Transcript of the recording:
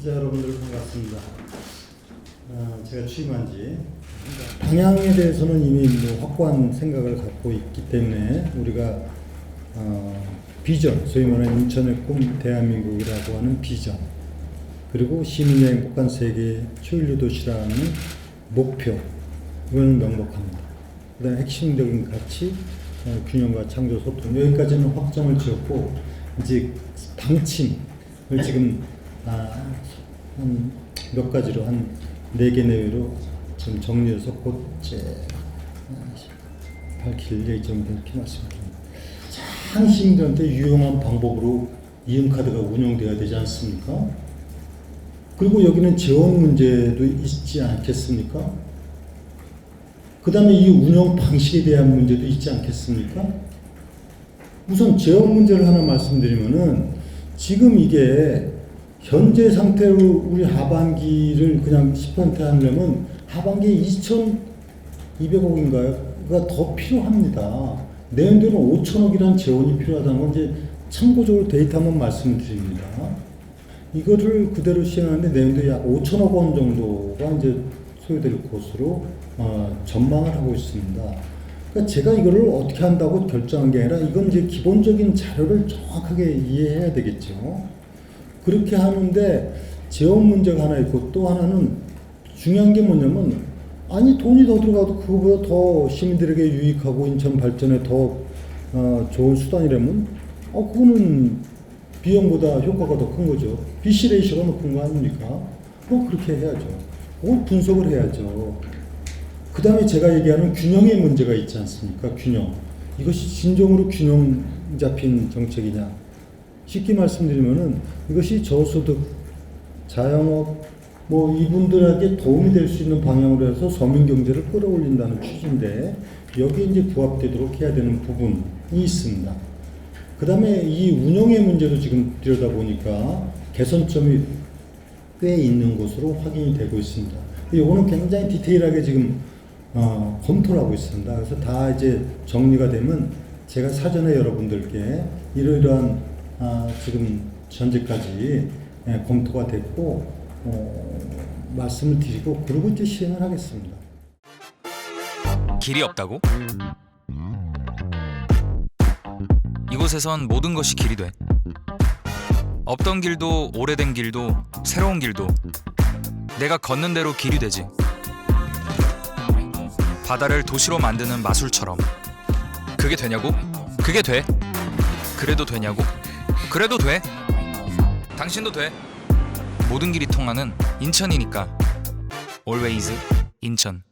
기자 여러분들 반갑습니다. 아, 제가 취임한 지 방향에 대해서는 이미 뭐 확고한 생각을 갖고 있기 때문에 우리가 어, 비전, 소위 말하는 인천의 꿈 대한민국이라고 하는 비전 그리고 시민의 행복한 세계 초일류 도시라는 목표 이건 명백합니다. 그 다음 핵심적인 가치, 어, 균형과 창조 소통 여기까지는 확정을 지었고 이제 방침을 지금 아, 한몇 가지로 한 네 개 내외로 지금 정리해서 곧 이제 아, 밝힐 예정이다 이렇게 말씀드립니다. 참 시민들한테 유용한 방법으로 이음카드가 운영돼야 되지 않습니까? 그리고 여기는 재원 문제도 있지 않겠습니까? 그 다음에 이 운영 방식에 대한 문제도 있지 않겠습니까? 우선 재원 문제를 하나 말씀드리면은 지금 이게 현재 상태로 우리 하반기를 그냥 10% 하려면 하반기에 2,200억인가요?가 더 필요합니다. 내년도에는 5천억이라는 재원이 필요하다는 건 이제 참고적으로 데이터 한번 말씀드립니다. 이거를 그대로 시행하는데 내년도에 약 5천억 원 정도가 이제 소요될 것으로 어, 전망을 하고 있습니다. 그러니까 제가 이거를 어떻게 한다고 결정한 게 아니라 이건 이제 기본적인 자료를 정확하게 이해해야 되겠죠. 그렇게 하는데 재원 문제가 하나 있고 또 하나는 중요한 게 뭐냐면 아니 돈이 더 들어가도 그거보다 더 시민들에게 유익하고 인천 발전에 더 어, 좋은 수단이라면 어 그거는 비용보다 효과가 더 큰 거죠. BC 레이셔가 높은 거 아닙니까? 뭐 그렇게 해야죠. 그걸 분석을 해야죠. 그 다음에 제가 얘기하는 균형의 문제가 있지 않습니까? 균형. 이것이 진정으로 균형 잡힌 정책이냐? 쉽게 말씀드리면은 이것이 저소득, 자영업, 뭐 이분들에게 도움이 될 수 있는 방향으로 해서 서민 경제를 끌어올린다는 취지인데 여기에 이제 부합되도록 해야 되는 부분이 있습니다. 그 다음에 이 운영의 문제도 지금 들여다보니까 개선점이 꽤 있는 것으로 확인이 되고 있습니다. 이거는 굉장히 디테일하게 지금 어, 검토를 하고 있습니다. 그래서 다 이제 정리가 되면 제가 사전에 여러분들께 이러이러한 아, 지금 현재까지 예, 검토가 됐고 어, 말씀을 드리고 그러고 이제 시행을 하겠습니다. 길이 없다고? 이곳에선 모든 것이 길이 돼. 없던 길도 오래된 길도 새로운 길도 내가 걷는 대로 길이 되지. 바다를 도시로 만드는 마술처럼. 그게 되냐고? 그게 돼. 그래도 되냐고? 그래도 돼. 당신도 돼. 모든 길이 통하는 인천이니까. Always 인천.